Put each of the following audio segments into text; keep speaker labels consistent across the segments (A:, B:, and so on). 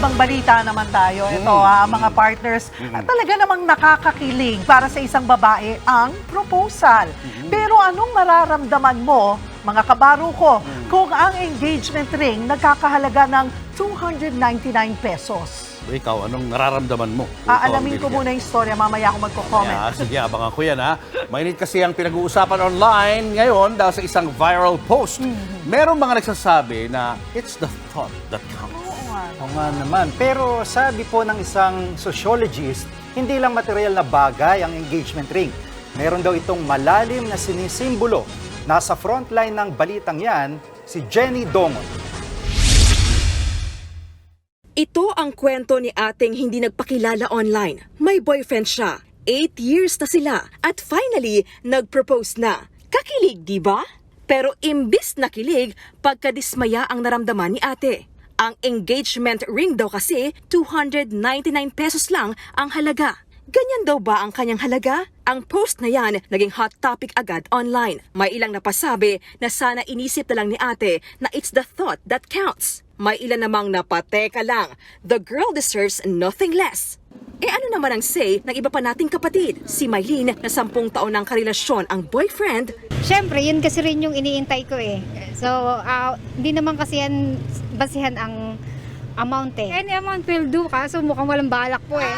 A: ibang balita naman tayo. Ito ha, mga partners, talaga namang nakakakilig para sa isang babae ang proposal. Pero anong mararamdaman mo, mga kabaro ko, kung ang engagement ring nagkakahalaga ng 299 pesos?
B: Ikaw, anong nararamdaman mo?
A: Aalamin
B: Ikaw,
A: ko muna yung storya, mamaya ako magko-comment.
B: Yeah, sige, abangan ko yan ha. Mainit kasi ang pinag-uusapan online ngayon dahil sa isang viral post.
A: Mm-hmm.
B: Meron mga nagsasabi na it's the thought that counts.
A: Oo nga.
C: Oo nga naman. Pero sabi po ng isang sociologist, hindi lang material na bagay ang engagement ring. Meron daw itong malalim na sinisimbolo. Nasa frontline ng balitang yan, si Jenny Dongon.
D: Ito ang kwento ni ating hindi nagpakilala online. May boyfriend siya. Eight years na sila at finally, nag-propose na. Kakilig, di ba? Pero imbis na kilig, pagkadismaya ang naramdaman ni ate. Ang engagement ring daw kasi 299 pesos lang ang halaga. Ganyan daw ba ang kanyang halaga? Ang post na yan naging hot topic agad online. May ilang napasabi na sana inisip na lang ni ate na it's the thought that counts. May ilan namang napateka lang. The girl deserves nothing less. Eh ano naman ang say ng iba pa nating kapatid? Si Maylene na sampung taon ng karelasyon ang boyfriend,
E: Siyempre, yun kasi rin yung iniintay ko eh. So, ah, hindi naman kasi yan basihan ang amount eh. Any amount will do kaso mukhang walang balak po eh.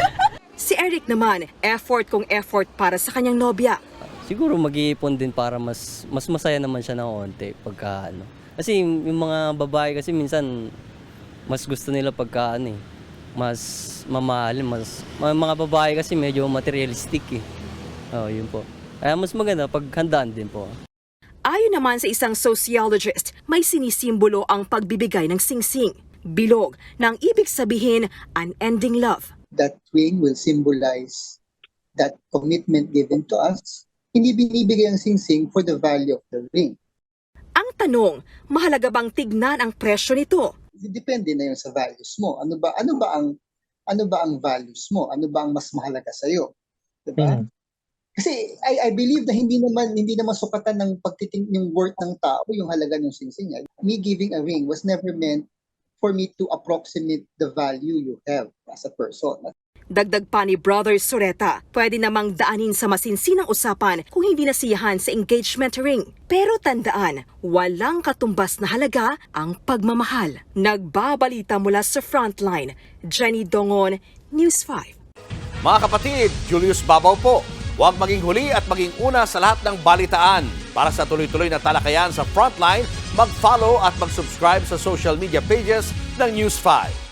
D: si Eric naman, effort kung effort para sa kanyang nobya.
F: Siguro mag-iipon din para mas mas masaya naman siya ng konti pagka ano. Kasi yung mga babae kasi minsan mas gusto nila pagka ano eh, mas mamahal, mas mga mga babae kasi medyo materialistic eh. Oh, yun po. Kaya mas maganda pag handaan din po.
D: Ayon naman sa isang sociologist, may sinisimbolo ang pagbibigay ng singsing. Bilog na ang ibig sabihin unending love.
G: that ring will symbolize that commitment given to us. Hindi binibigay ang singsing for the value of the ring.
D: Tanong, mahalaga bang tignan ang presyo nito?
G: Depende na yun sa values mo. Ano ba ano ba ang ano ba ang values mo? Ano ba ang mas mahalaga sa iyo? 'Di ba? Kasi I, I believe na hindi naman hindi naman sukatan ng pagtiting yung worth ng tao yung halaga ng singsing. eh. Me giving a ring was never meant for me to approximate the value you have as a person.
D: Dagdag pa ni Brother Sureta, pwede namang daanin sa masinsinang usapan kung hindi nasiyahan sa engagement ring. Pero tandaan, walang katumbas na halaga ang pagmamahal. Nagbabalita mula sa Frontline, Jenny Dongon, News 5.
B: Mga kapatid, Julius Babaw po. Huwag maging huli at maging una sa lahat ng balitaan. Para sa tuloy-tuloy na talakayan sa Frontline, mag-follow at mag-subscribe sa social media pages ng News 5.